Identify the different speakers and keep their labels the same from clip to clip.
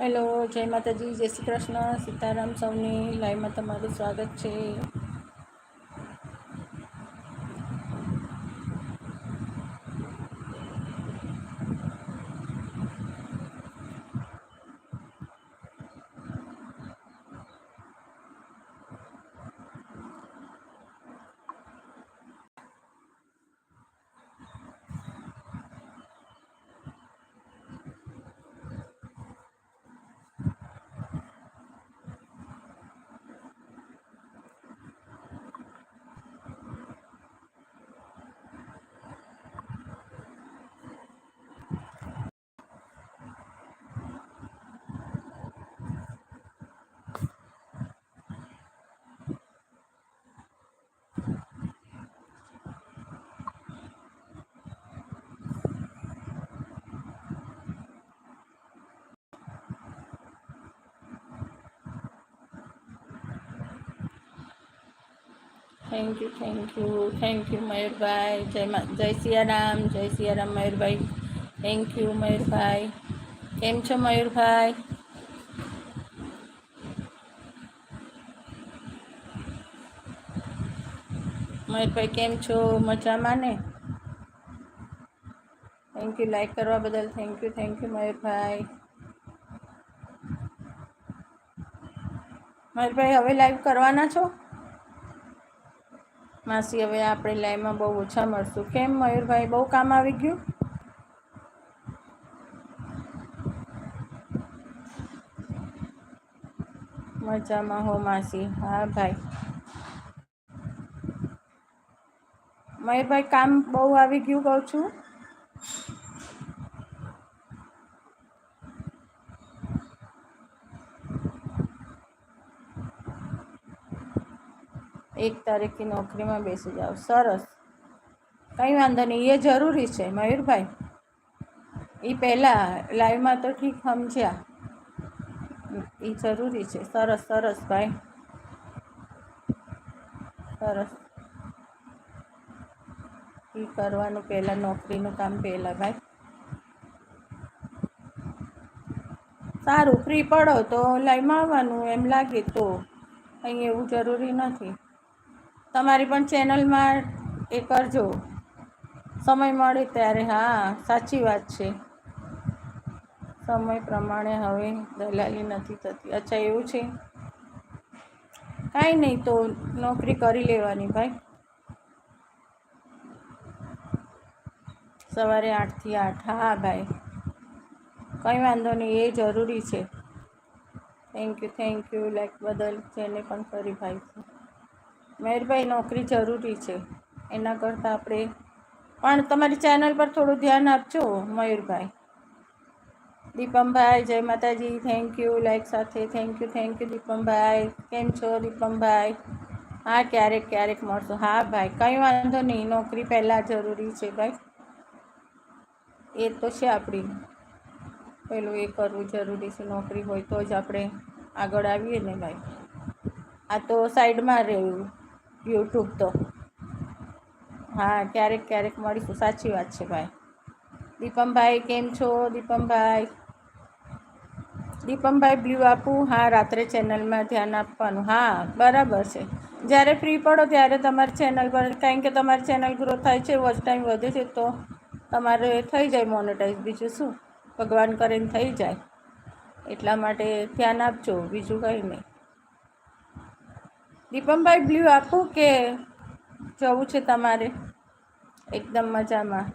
Speaker 1: Hello જય માતાજી જય શ્રી કૃષ્ણ સીતારામ સૌની લાઈવમાં તમારું સ્વાગત છે. Thank you thank you thank you મયુરભાઈ જય મા જય સિયારામ જય સિયારામ મયુરભાઈ થેન્ક યુ મયુરભાઈ કેમ છો મયુરભાઈ મયુરભાઈ કેમ છો મજામાં ને થેન્ક યુ લાઈક કરવા બદલ થેન્ક યુ થેન્ક યુ મયુરભાઈ મયુરભાઈ હવે લાઈવ કરવાના છો? માસી, હવે આપણે લાઈવમાં બહુ ઓછા મળશું. કેમ મયુરભાઈ, બહુ કામ આવી ગયું? મજામાં હો માસી. હા ભાઈ. મયુરભાઈ, કામ બહુ આવી ગયું કહું છું? એક તારીખથી નોકરીમાં બેસી જાઓ. સરસ. કંઈ વાંધો નહીં. એ જરૂરી છે, મયુરભાઈ. એ પહેલાં લાઈવમાં તો ઠીક સમજ્યા. એ જરૂરી છે. સરસ સરસ ભાઈ. સરસ. એ કરવાનું પહેલાં નોકરીનું કામ પહેલાં ભાઈ. સારું, ફ્રી પડો તો લાઈવમાં આવવાનું એમ લાગે તો અહીં એવું જરૂરી નથી. તમારી પણ ચેનલમાં એ કરજો. સમય મળે ત્યારે, હા, સાચી વાત છે. સમય પ્રમાણે હવે દલાલી નથી થતી. અચ્છા, એવું છે? કાંઈ નહીં તો નોકરી કરી લેવાની ભાઈ. સવારે આઠથી આઠ. હા, ભાઈ. કંઈ વાંધો નહીં, એ જરૂરી છે. Thank you thank you like બદલ, જેને પણ કરી ભાઈ. મહેરભાઈ નોકરી જરૂરી છે. એના કરતાં આપણે પણ તમારી ચેનલ પર થોડું ધ્યાન આપજો, મયુરભાઈ. દીપમભાઈ, જય માતાજી થેન્ક યુ લાઈક સાથે thank you thank you Deepambhai. કેમ છો, દીપમભાઈ? હા, ક્યારેક ક્યારેક મળશું. હા, ભાઈ, કંઈ વાંધો નહીં, નોકરી પહેલાં જરૂરી છે, ભાઈ. એ તો છે આપણી. પેલું એ કરવું જરૂરી છે, નોકરી હોય તો જ આપણે આગળ આવીએ ને, ભાઈ. આ તો સાઈડમાં રહ્યું યુટ્યુબ તો. હા, ક્યારેક ક્યારેક મળીશું. સાચી વાત છે ભાઈ. દીપમભાઈ, કેમ છો? દીપમભાઈ. દીપમભાઈ બ્લ્યુ આપું? હા, રાત્રે ચેનલમાં ધ્યાન આપવાનું. હા, બરાબર છે. જ્યારે ફ્રી પડો ત્યારે તમારી ચેનલ પર, કારણ કે તમારી ચેનલ ગ્રો થાય છે વોચ ટાઈમ વધે છે, તો તમારે થઈ જાય મોનેટાઈઝ બીજું શું? ભગવાન કરીને થઈ જાય. એટલા માટે ધ્યાન આપજો. બીજું કંઈ નહીં. દીપમભાઈ બ્લુ આપું કે જવું છે તમારે? એકદમ મજામાં.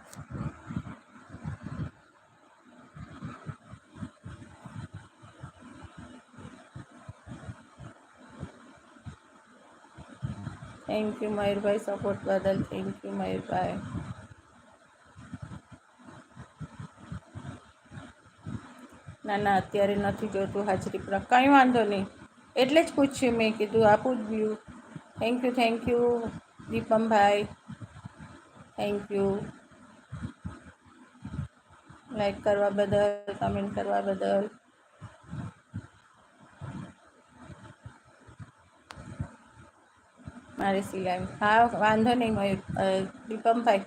Speaker 1: થેન્ક યુ મયુરભાઈ સપોર્ટ બદલ. Thank you Mayurbhai. ના ના, અત્યારે નથી જોતું હાજરી પર કંઈ વાંધો નહીં. એટલે જ પૂછ્યું મેં કીધું આપું જ view thank you thank you Deepambhai. Thank you like કરવા બદલ કમેન્ટ કરવા બદલ. મારી સિલાઈ. હા, વાંધો નહીં, મયુર. દીપમભાઈ.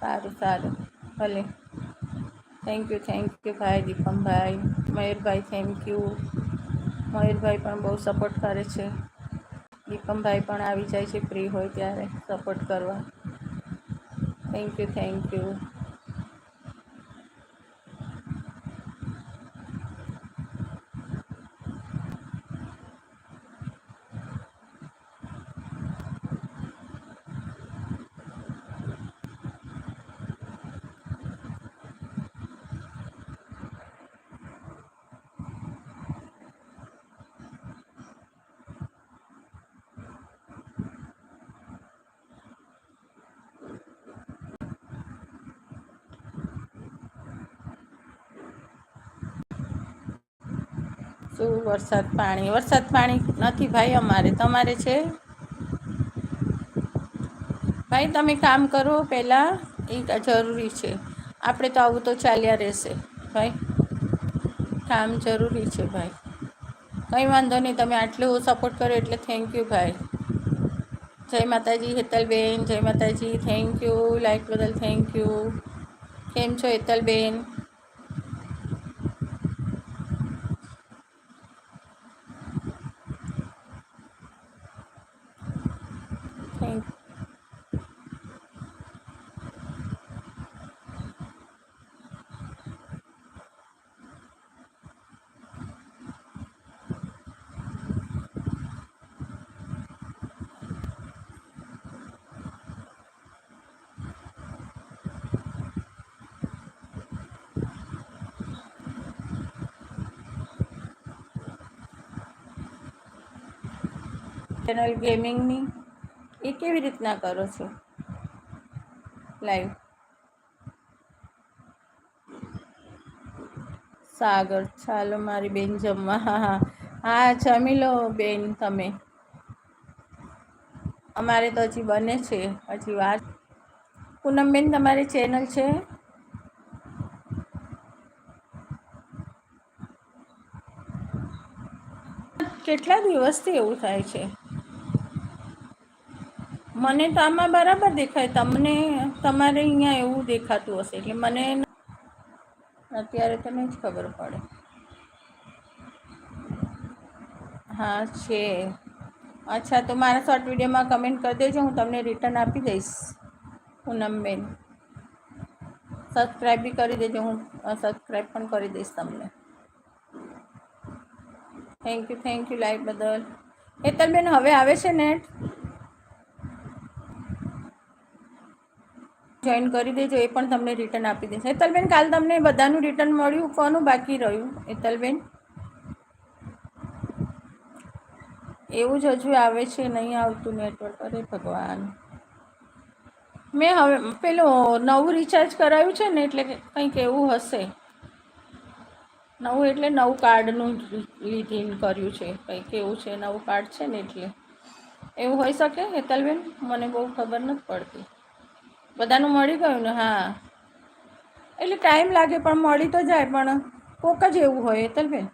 Speaker 1: સારું સારું. ભલે. થેન્ક યુ થેન્ક યુ ભાઈ, દીપમભાઈ. મયુરભાઈ થેન્ક યુ મયુરભાઈ પણ બહુ સપોર્ટ કરે છે. દીપમભાઈ પણ આવી જાય છે ફ્રી હોય ત્યારે સપોર્ટ કરવા. થેન્ક યુ થેન્ક યુ શું વરસાદ પાણી. વરસાદ પાણી નથી ભાઈ અમારે. તમારે છે? ભાઈ, તમે કામ કરો પહેલાં. એ જરૂરી છે. આપણે તો આવું તો ચાલ્યા રહેશે. ભાઈ, કામ જરૂરી છે ભાઈ. કંઈ વાંધો નહીં, તમે આટલું સપોર્ટ કરો એટલે થેન્ક યુ ભાઈ. જય માતાજી, હેતલબેન. જય માતાજી થેન્ક યુ લાઈક બદલ થેન્ક યુ કેમ છો, હેતલબેન થેન્ક ચેનલ ગેમિંગની એ કેવી રીતના કરો છો? લાઈવ સાગર, ચાલો મારી બેન જમવા. હા હા. હા, જમી લો બેન તમે. અમારે તો હજી બને છે, હજી વાર. પૂનમબેન, તમારી ચેનલ છે? કેટલા દિવસથી એવું થાય છે? મને તો આમાં બરાબર દેખાય. તમને, તમારે અહીંયા એવું દેખાતું હશે. એટલે મને અત્યારે તો જ ખબર પડે. હા, છે. અચ્છા, તો મારા શોર્ટ વિડીયોમાં કમેન્ટ કરી દેજો. હું તમને રિટર્ન આપી દઈશ. પૂનમબેન સબસ્ક્રાઈબ બી કરી દેજો. હું સબસ્ક્રાઈબ પણ કરી દઈશ તમને. Thank you thank you live બદલ. હેતલબેન, હવે આવે છે નેટ જોઈન કરી દેજો, એ પણ તમને રિટર્ન આપી દેશે. હેતલબેન, કાલ તમને બધાનું રિટર્ન મળ્યું. કોનું બાકી રહ્યું? હેતલબેન? એવું જ હજુ આવે છે, નહીં આવતું નેટવર્ક અરે ભગવાન. મેં હવે પેલું નવું રિચાર્જ કરાવ્યું છે ને, એટલે કંઈક એવું હશે. નવું એટલે નવું કાર્ડનું લીધીન કર્યું છે. કંઈક એવું છે, નવું કાર્ડ છે ને એટલે. એવું હોઈ શકે હેતલબેન? મને બહુ ખબર નથી પડતી. બધાનું મળી ગયું ને, હા. એટલે ટાઈમ લાગે પણ મળી તો જાય, પણ કોક જ એવું હોય તલબેન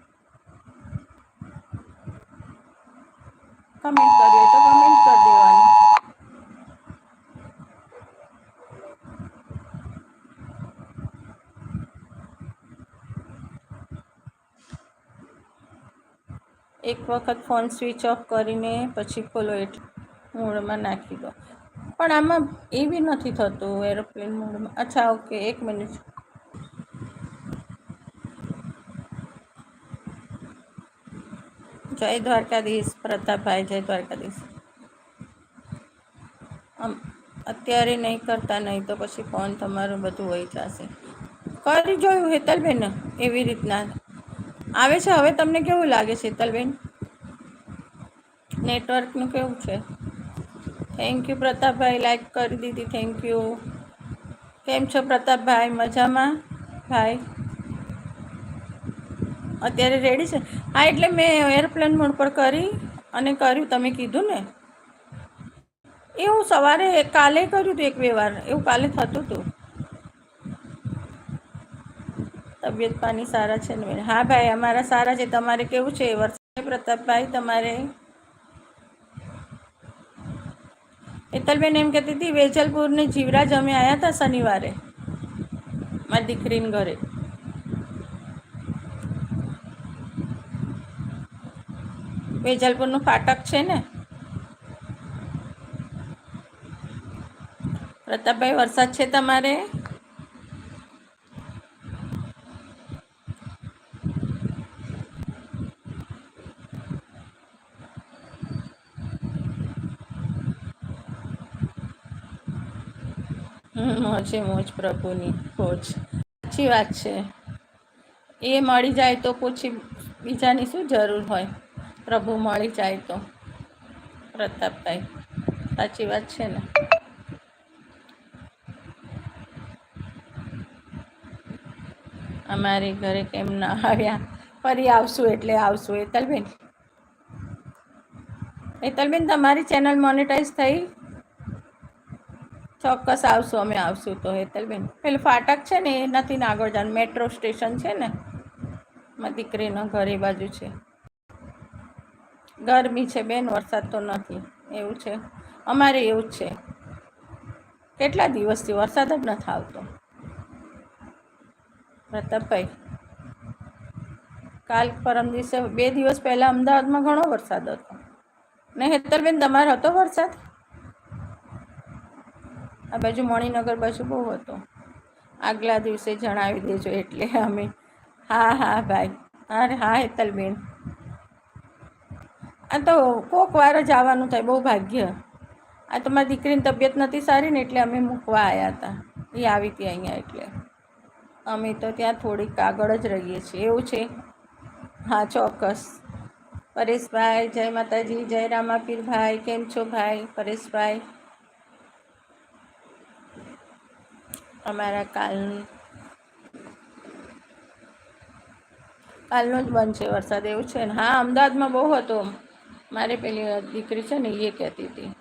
Speaker 1: કમેન્ટ કરીએ તો કમેન્ટ કરી દેવાની. એક વખત ફોન સ્વિચ ઓફ કરીને પછી ખોલો એટલે મૂળમાં નાખી દો. પણ આમાં એ બી નથી થતું એરોપ્લેન મોડમાં. અચ્છા, ઓકે, એક મિનિટ. જય દ્વારકાધીશ, પ્રતાપભાઈ, જય દ્વારકાધીશ. આમ, અત્યારે નહીં કરતા, નહીં તો પછી ફોન તમારું બધું હોઈ જશે. કરી જોયું હેતલબેન, એવી રીતના. આવે છે, હવે તમને કેવું લાગે છે હેતલબેન? નેટવર્કનું કેવું છે? થેન્ક યુ પ્રતાપભાઈ લાઈક કરી દીધી. થેન્ક યુ કેમ છો પ્રતાપભાઈ? મજામાં? ભાઈ? અત્યારે રેડી છે? હા, એટલે મેં એરપ્લેન મોડ પર કરી અને કર્યું. તમે કીધું ને? એ હું સવારે કાલે કર્યું હતું એક બે વાર. એવું કાલે થતું હતું. તબિયત પાણી સારા છે ને? હા, ભાઈ, અમારા સારા છે. તમારે કેવું છે? વરસાદ પ્રતાપભાઈ, તમારે? હેતલબેન એમ કહેતી હતી, વેજલપુરની જીવરાજ અમે આવ્યા હતા શનિવારે. મારી દીકરીને ઘરે. વેજલપુરનું ફાટક છે ને? પ્રતાપભાઈ, વરસાદ છે તમારે? હમ, મોજે પ્રભુની ખોજ સાચી વાત છે. એ મળી જાય તો પછી બીજાની શું જરૂર હોય? પ્રભુ મળી જાય તો. પ્રતાપભાઈ સાચી વાત છે ને? અમારી ઘરે કેમ ના આવ્યા? ફરી આવશું એટલે આવશું. હેતલબેન હેતલબેન તમારી ચેનલ મોનેટાઈઝ થઈ? ચોક્કસ આવશું, અમે આવશું તો હેતલબેન. પેલું ફાટક છે ને, એ નથી ને આગળ જવાનું. મેટ્રો સ્ટેશન છે ને મારી દીકરીનો ઘર એ બાજુ છે. ગરમી છે બેન, વરસાદ તો નથી. એવું છે. અમારે એવું જ છે. કેટલા દિવસથી વરસાદ જ નથી આવતો? પ્રતાપભાઈ, કાલ પરમ દિવસે બે દિવસ પહેલાં અમદાવાદમાં ઘણો વરસાદ હતો. ને હેતલબેન, તમારો હતો વરસાદ? આ બાજુ મણિનગર બાજુ બહુ હતો. આગલા દિવસે જણાવી દેજો એટલે અમે. હા હા, ભાઈ. અરે, હા, હેતલબેન. આ તો કોક વાર જ આવવાનું થાય, બહુ ભાગ્ય. આ તો મારી દીકરીની તબિયત નથી સારી ને એટલે અમે મૂકવા આવ્યા હતા. એ આવી હતી અહીંયા એટલે. અમે તો ત્યાં થોડીક આગળ જ રહીએ છીએ, એવું છે? હા, ચોક્કસ. પરેશભાઈ, જય માતાજી, જય રામાપીરભાઈ. કેમ છો ભાઈ? પરેશભાઈ. અમારા કાલ કાલનો જ બંધ વરસાદ, એવું છે ને? હા, અમદાવાદમાં બહુ હતો. મારે પેલી દીકરી છે ને એ કહેતી હતી.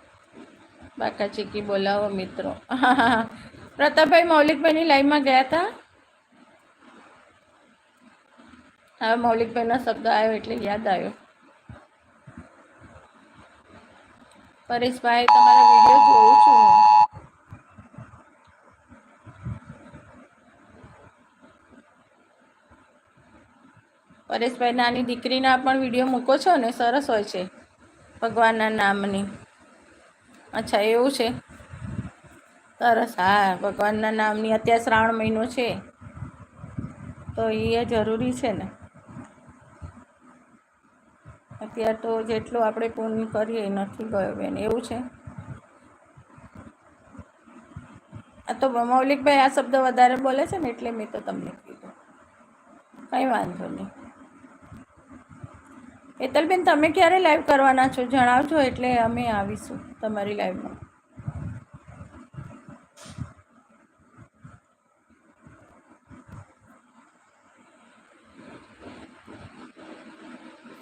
Speaker 1: બાકા ચીકી બોલાવો, મિત્રો. પ્રતાપભાઈ મૌલિકભાઈની લાઈવમાં ગયા હતા હવે મૌલિકભાઈનો શબ્દ આવ્યો એટલે યાદ આવ્યો. પરેશભાઈ, તમારો વીડિયો જોઉં છું હું. પરેશભાઈ નાની દીકરીના પણ વીડિયો મૂકો છો ને, સરસ હોય છે ભગવાનના નામની. અચ્છા, એવું છે? સરસ, હા, ભગવાનના નામની અત્યારે શ્રાવણ મહિનો છે. તો એ જરૂરી છે ને. અત્યારે તો જેટલું આપણે પૂર્ણ કરીએ નથી ગયો બેન, એવું છે? આ તો મૌલિકભાઈ આ શબ્દ વધારે બોલે છે ને, એટલે મેં તો તમને કીધું. કંઈ વાંધો નહીં. હેતલબેન તમે ક્યારે લાઈવ કરવાના છો? જણાવજો, એટલે અમે આવીશું તમારી લાઈવમાં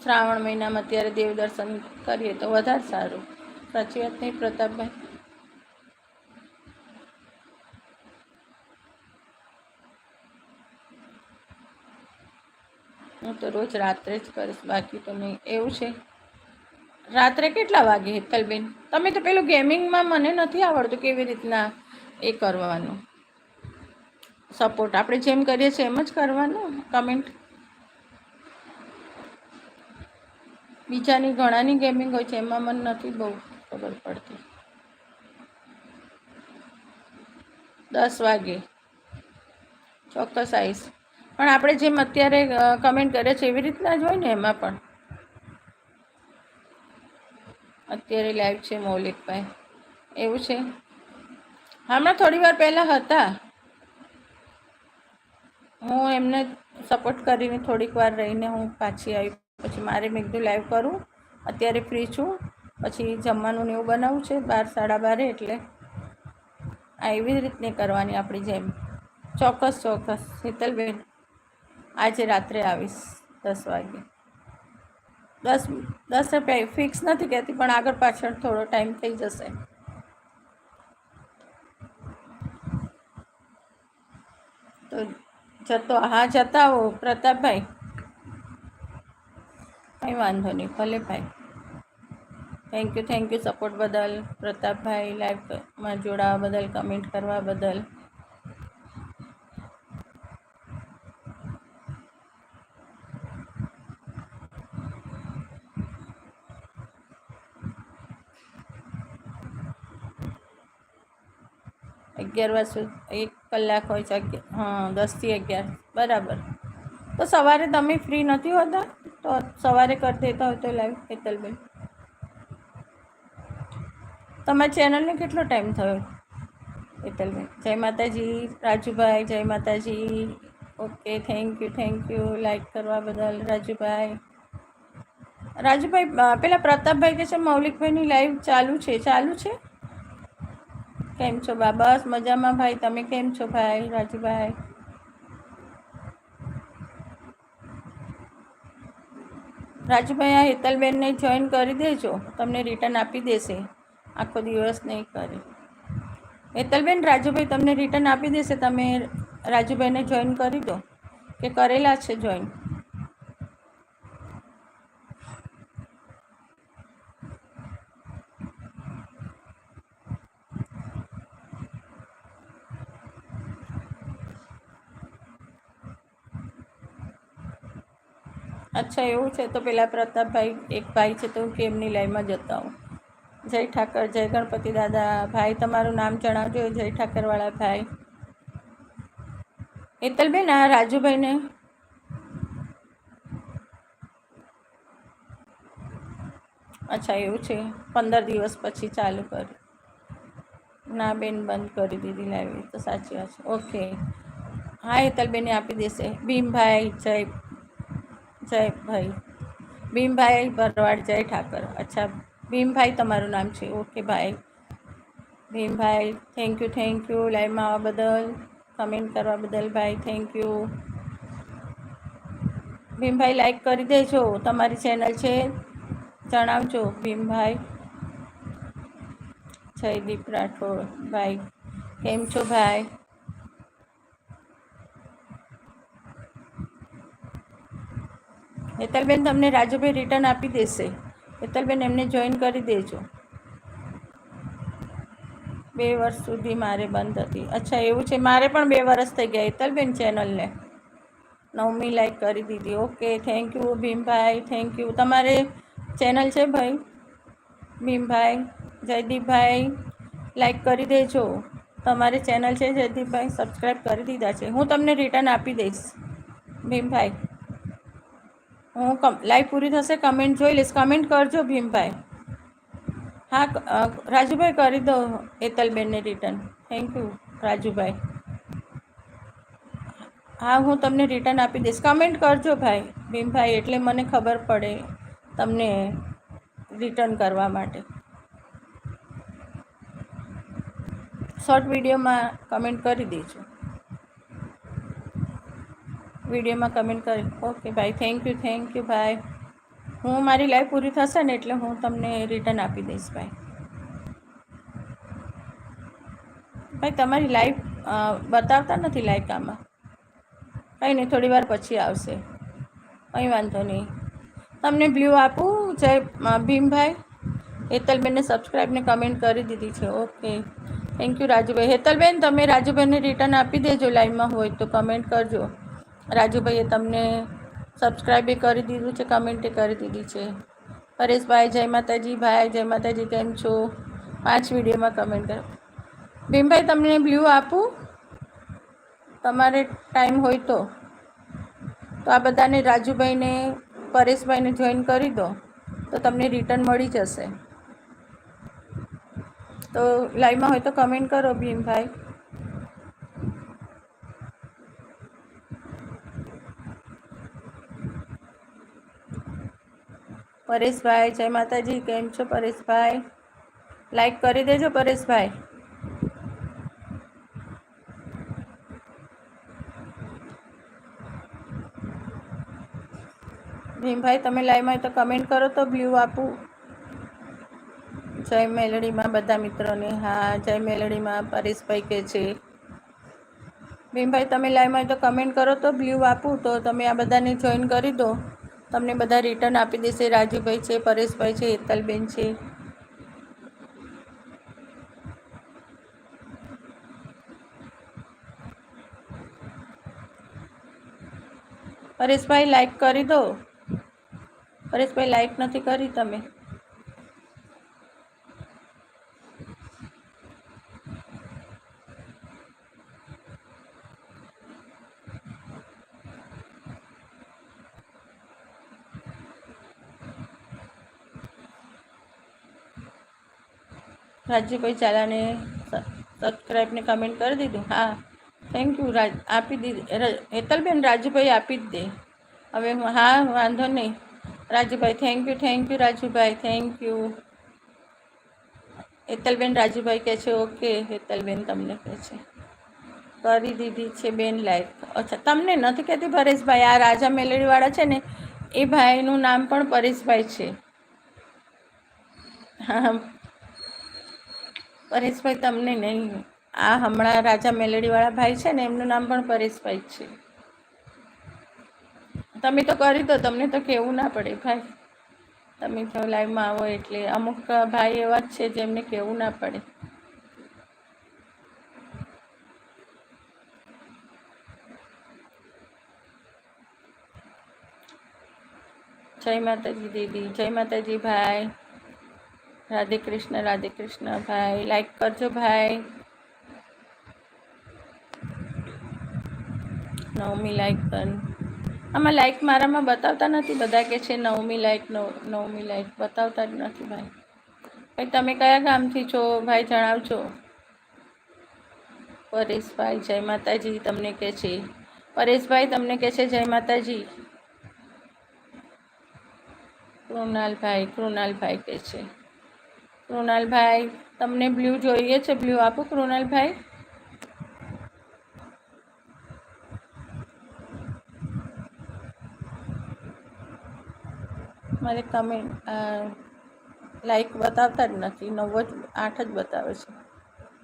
Speaker 1: શ્રાવણ મહિનામાં અત્યારે દેવદર્શન કરીએ તો વધારે સારું. સાચી વાત નહીં, પ્રતાપભાઈ? હું તો રોજ રાત્રે જ કરીશ. બાકી તો નહીં એવું છે. રાત્રે કેટલા વાગે, હેતલબેન? તમે તો પેલું ગેમિંગમાં મને નથી આવડતું કેવી રીતના એ કરવાનું. સપોર્ટ આપણે જેમ કરીએ છીએ એમ જ કરવાનું. કમેન્ટ બીજાની ઘણાની ગેમિંગ હોય છે, એમાં મને નથી બહુ ખબર પડતી. દસ વાગે. ચોક્કસ આવીશ. પણ આપણે જેમ અત્યારે કમેન્ટ કરે છે, એવી રીતના જ હોય ને એમાં પણ. અત્યારે લાઈવ છે મૌલિકભાઈ એવું છે? હમણાં થોડી વાર પહેલાં હતા. હું એમને સપોર્ટ કરીને થોડીક વાર રહીને હું પાછી આવી. પછી મારે મેં કીધું લાઈવ કરું. અત્યારે ફ્રી છું. પછી જમવાનું ને એવું બનાવવું છે, બાર, સાડા બારે એટલે. આ એવી રીતની કરવાની આપણી જેમ. ચોક્કસ ચોક્કસ. શીતલબેન આજે રાત્રે આવીશ, દસ વાગે. દસ દસ રૂપિયા ફિક્સ નથી કહેતી, પણ આગળ પાછળ થોડો ટાઈમ થઈ જશે. તો જતો, હા, જતા આવો, પ્રતાપભાઈ. કંઈ વાંધો નહીં ભલે ભાઈ thank you thank you support બદલ, પ્રતાપભાઈ લાઈવમાં જોડાવા બદલ કમેન્ટ કરવા બદલ. અગિયાર વાગ સુધી, એક કલાક હોય છે, અગિયાર, હા દસથી અગિયાર, બરાબર. તો સવારે તમે ફ્રી નથી હોતા? તો સવારે કરી દેતા હોય તો લાઈવ હેતલબેન. તમારી ચેનલને કેટલો ટાઈમ થયો? હેતલબેન. જય માતાજી, રાજુભાઈ, જય માતાજી. Okay thank you thank you like કરવા બદલ, રાજુભાઈ. રાજુભાઈ પેલા પ્રતાપભાઈ કે છે, મૌલિકભાઈની લાઈવ ચાલુ છે ચાલુ છે? કેમ છો બા? બસ મજામાં ભાઈ. તમે કેમ છો ભાઈ, રાજુભાઈ? રાજુભાઈ, આ હેતલબેનને જોઈન કરી દેજો. તમને રિટર્ન આપી દેશે. આખો દિવસ નહીં કરે. હેતલબેન, રાજુભાઈ, તમને રિટર્ન આપી દેશે. તમે રાજુભાઈને જોઈન કરી દો. કે કરેલા છે જોઈન અચ્છા, એવું છે તો પેલા પ્રતાપભાઈ, એક ભાઈ છે તો હું કેમની લાઈનમાં જતા હું જય ઠાકર, જય ગણપતિ દાદા. ભાઈ, તમારું નામ જણાવજો, જય ઠાકરવાળા ભાઈ. હેતલબેન આ રાજુભાઈને? અચ્છા, એવું છે. પંદર દિવસ પછી ચાલુ કર ના, બેન, બંધ કરી દીધી લાવી તો સાચી વાત છે. ઓકે. હા હેતલબેને આપી દેશે. ભીમભાઈ, જય જય ભાઈ. ભીમભાઈ ભરવાડ, જય ઠાકર. અચ્છા, ભીમભાઈ તમારું નામ છે? ઓકે ભાઈ Bhimbhai thank you thank you લાઈવમાં આવવા બદલ કમેન્ટ કરવા બદલ ભાઈ થેન્ક યુ ભીમભાઈ લાઈક કરી દેજો. તમારી ચેનલ છે. જણાવજો, ભીમભાઈ. જયદીપ રાઠોડ ભાઈ કેમ છો ભાઈ હેતલબેન તમને રાજુભાઈ રિટર્ન આપી દેશે. હેતલબેન એમને જોઈન કરી દેજો. બે વર્ષ સુધી મારે બંધ હતી. અચ્છા, એવું છે. મારે પણ બે વર્ષ થઈ ગયા. હેતલબેન ચેનલને નવમી લાઈક કરી દીધી. Okay thank you Bhimbhai. Thank you તમારે ચેનલ છે ભાઈ? ભીમભાઈ, જયદીપભાઈ લાઈક કરી દેજો. તમારી ચેનલ છે જયદીપભાઈ? સબસ્ક્રાઈબ કરી દીધા છે. હું તમને રિટર્ન આપી દઈશ. ભીમભાઈ. હું લાઈવ પૂરી થશે કમેન્ટ જોઈ લઈશ. કમેન્ટ કરજો ભીમભાઈ. હા રાજુભાઈ કરી દો એતલબેનને રિટર્ન થેન્ક યુ રાજુભાઈ. હા, હું તમને રિટર્ન આપી દઈશ. કમેન્ટ કરજો ભાઈ, ભીમભાઈ, એટલે મને ખબર પડે તમને રિટર્ન કરવા માટે. શોર્ટ વિડીયોમાં કમેન્ટ કરી દેજો. વિડીયોમાં કમેન્ટ કરી. ઓકે ભાઈ થેન્ક યુ થેન્ક યુ ભાઈ હું મારી લાઈફ પૂરી થશે ને એટલે હું તમને રિટર્ન આપી દઈશ ભાઈ ભાઈ, તમારી લાઈફ બતાવતા નથી લાઈક આમાં? કંઈ નહીં, થોડી વાર પછી આવશે. કંઈ વાંધો નહીં. તમને બ્લ્યુ આપું, જય ભીમભાઈ. હેતલબેનને સબસ્ક્રાઈબને કમેન્ટ કરી દીધી છે. Okay thank you Rajubhai. Hetalben, તમે રાજુભાઈને રિટર્ન આપી દેજો લાઈવમાં હોય તો કમેન્ટ કરજો. રાજુભાઈએ તમને સબસ્ક્રાઈબ કરી દીધું છે કમેન્ટે કરી દીધી છે. પરેશભાઈ, જય માતાજી, ભાઈ, જય માતાજી, કેમ છો? પાંચ વિડીયોમાં કમેન્ટ કરો. ભીમભાઈ, તમને બ્લુ આપું? તમારે ટાઈમ હોય તો. તો આ બધાને રાજુભાઈને, પરેશભાઈને જોઈન કરી દો. તો તમને રિટર્ન મળી જશે. તો લાઈવમાં હોય તો કમેન્ટ કરો ભીમભાઈ. પરેશભાઈ, જય માતાજી, કેમ છો પરેશભાઈ? લાઈક કરી દેજો પરેશભાઈ. ભીમભાઈ, તમે લાઈવમાં તો કમેન્ટ કરો તો વ્યૂ આપું. જય મેલડીમાં બધા મિત્રોને. હા, જય મેલડીમાં પરેશભાઈ કે છે. ભીમભાઈ, તમે લાઈવમાં તો કમેન્ટ કરો તો વ્યૂ આપું તો તમે આ બધાને જોઈન કરી દો. તમને બધા રિટર્ન આપી દેશે. રાજુભાઈ છે, પરેશભાઈ છે, હેતલબેન છે. પરેશભાઈ લાઈક કરી દો. પરેશભાઈ લાઈક નથી કરી તમે. રાજ્યભાઈ ચાલાને સબસ્ક્રાઈબને કમેન્ટ કરી દીધું. હા થેન્ક યુ રાજ, આપી દીધી હેતલબેન રાજુભાઈ આપી જ દે. હવે હા વાંધો નહીં. Rajubhai thank you thank you Rajubhai thank you Hetalben Rajubhai કહે છે ઓકે હેતલબેન તમને કહે છે. કરી દીધી છે બેન લાઈફ અચ્છા, તમને નથી કહેતી પરેશભાઈ, આ રાજા મેલેડીવાળા છે ને, એ ભાઈનું નામ પણ પરેશભાઈ છે. હા પરેશભાઈ તમને નહીં. આ હમણાં રાજા મેલેડીવાળા ભાઈ છે ને, એમનું નામ પણ પરેશભાઈ છે. તમે તો કરી દો, તમને તો કહેવું ના પડે ભાઈ. તમે તો લાઈવમાં આવો એટલે અમુક ભાઈ એવા જ છે જેમને કહેવું ના પડે. જય માતાજી દીદી, જય માતાજી ભાઈ. રાધે કૃષ્ણ રાધે કૃષ્ણ ભાઈ. લાઈક કરજો ભાઈ. નવમી લાઈક પણ. આમાં લાઈક મારામાં બતાવતા નથી બધા કે છે નવમી લાઈક નવમી લાઈક બતાવતા જ નથી ભાઈ. ભાઈ, તમે કયા ગામથી છો? ભાઈ, જણાવજો. પરેશભાઈ, જય માતાજી, તમને કહે છે. પરેશભાઈ, તમને કહે છે જય માતાજી? કૃણાલભાઈ કૃણાલભાઈ કહે છે. કૃણાલભાઈ, તમને બ્લુ જોઈએ છે, બ્લુ આપો કૃણાલભાઈ. મારે કમેન્ટ લાઈક બતાવતા જ નથી, નવ જ, આઠ જ બતાવે છે.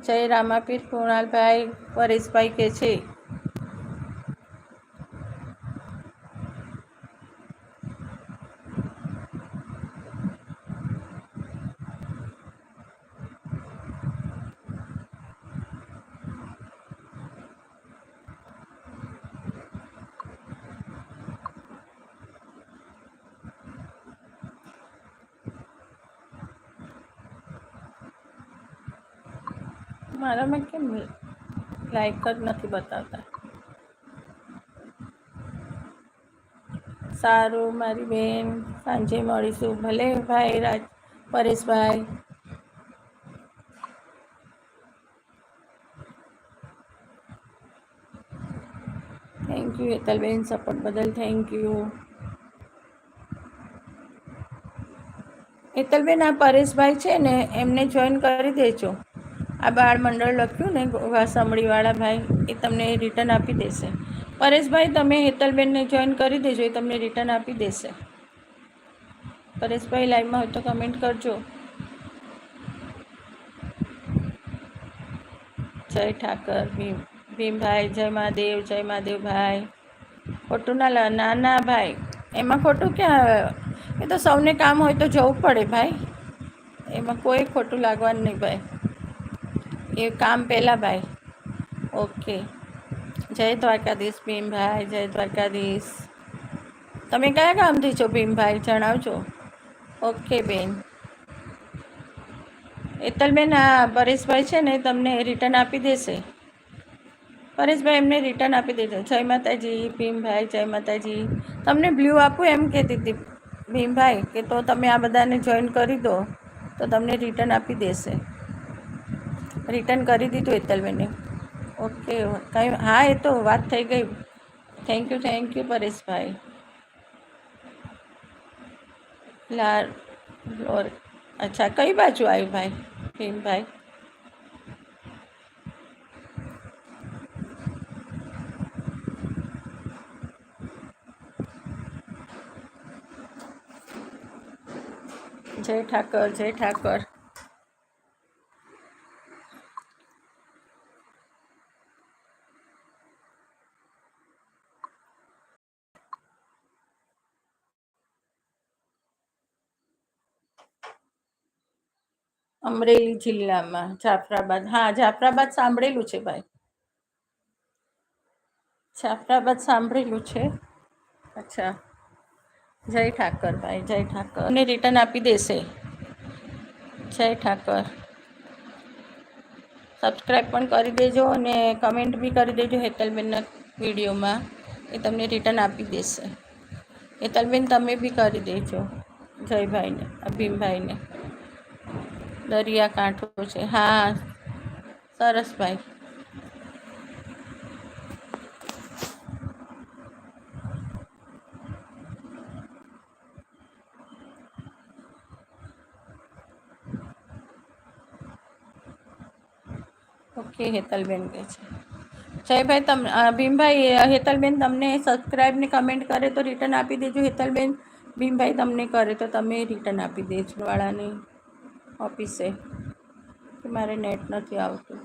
Speaker 1: જય રામાપીર, કૃણાલભાઈ, પરેશભાઈ કે છે મારામાં કેમ લાઈક જ નથી બતાવતા. સારું, મારી બેન, સાંજે મળીશું. ભલે ભાઈ, Raj, Pareshbhai. Thank you Hetalben support બદલ થેન્ક યુ હેતલબેન, આ પરેશભાઈ છે ને, એમને જોઈન કરી દેજો. આ બાળ મંડળ લખ્યું ને વાસમડીવાળા ભાઈ, એ તમને રિટર્ન આપી દેશે. પરેશભાઈ, તમે હેતલબેનને જોઈન કરી દેજો, એ તમને રિટર્ન આપી દેશે. પરેશભાઈ લાઈવમાં હોય તો કમેન્ટ કરજો. જય ઠાકર, ભીમ, ભીમભાઈ, જય મહાદેવ જય મહાદેવ ભાઈ ખોટું ના ના ના ભાઈ, એમાં ખોટું ક્યાં આવે? એ તો સૌને કામ હોય તો જવું પડે ભાઈ. એમાં કોઈ ખોટું લાગવાનું નહીં ભાઈ. એ કામ પહેલાં ભાઈ. ઓકે જય દ્વારકાધીશ ભીમભાઈ, જય દ્વારકાધીશ. તમે કયા ગામથી છો ભીમભાઈ, જણાવજો. ઓકે બેન. એતલબેન, આ પરેશભાઈ છે ને તમને રિટર્ન આપી દેશે. પરેશભાઈ એમને રિટર્ન આપી દેજો. જય માતાજી, ભીમભાઈ, જય માતાજી. તમને બ્લુ આપું એમ કહેતી હતી ભીમભાઈ કે તો તમે આ બધાને જોઈન કરી દો, તો તમને રિટર્ન આપી દેશે. રિટર્ન કરી દીધું હેતલબેને ઓકે, કંઈ હા, એ તો વાત થઈ ગઈ. Thank you thank you Pareshbhai. લાર લોર અચ્છા, કઈ બાજુ આવ્યું ભાઈ? ભીમભાઈ? જય ઠાકર જય ઠાકર. અમરેલી જિલ્લામાં, જાફરાબાદ. હા, જાફરાબાદ સાંભળેલું છે ભાઈ. જાફરાબાદ સાંભળેલું છે. અચ્છા. જય ઠાકર ભાઈ, જય ઠાકર. અને રિટર્ન આપી દેશે. જય ઠાકર. સબસ્ક્રાઈબ પણ કરી દેજો અને કમેન્ટ બી કરી દેજો હેતલબેનના વિડીયોમાં. એ તમને રિટર્ન આપી દેશે. હેતલબેન, તમે બી કરી દેજો. જયભાઈને ભીમભાઈને દરિયાકાંઠો છે. હા, સરસ ભાઈ. ઓકે, હેતલબેન કહે છે. જયભાઈ, તમ ભીમભાઈ હેતલબેન, તમને સબસ્ક્રાઈબ ને કમેન્ટ કરે તો રિટર્ન આપી દેજો હેતલબેન. ભીમભાઈ, તમને કરે તો તમે રિટર્ન આપી દેજો વાળાની. ઓફિસે. કે મારે નેટ નથી આવતું.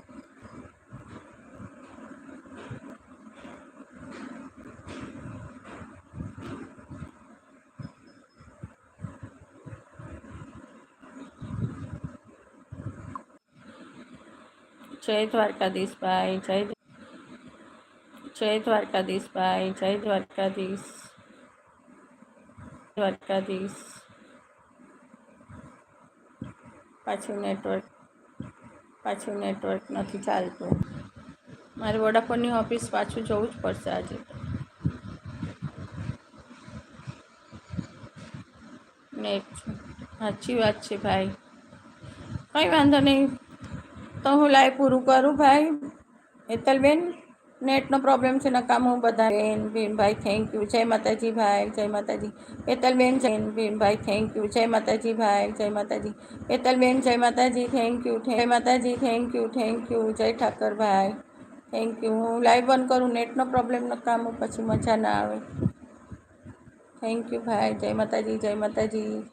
Speaker 1: જય દ્વારકાધીશભાઈ જય જય દ્વારકાધીશભાઈ જય દ્વારકાધીશ દ્વારકાધીશ. પાછું નેટવર્ક પાછું નેટવર્ક નથી ચાલતું. મારે વડાફોનની ઓફિસ પાછું જવું જ પડશે આજે. નેટ સાચી વાત છે ભાઈ. કંઈ વાંધો નહીં. તો હું લાઈવ પૂરું કરું ભાઈ. હેતલબેન? નેટનો પ્રોબ્લેમ છે, નકામું બધા. બેન ભીમભાઈ થેન્ક યુ જય માતાજી ભાઈ, જય માતાજી. હેતલબેન જય ભીમભાઈ થેન્ક યુ જય માતાજી ભાઈ, જય માતાજી. હેતલબેન જય માતાજી થેન્ક યુ જય માતાજી થેન્ક યુ થેન્ક યુ જય ઠાકરભાઈ થેન્ક યુ હું લાઈવ બંધ કરું, નેટનો પ્રોબ્લેમ નકામું, પછી મજા ના આવે. થેન્ક યુ ભાઈ. જય માતાજી જય માતાજી.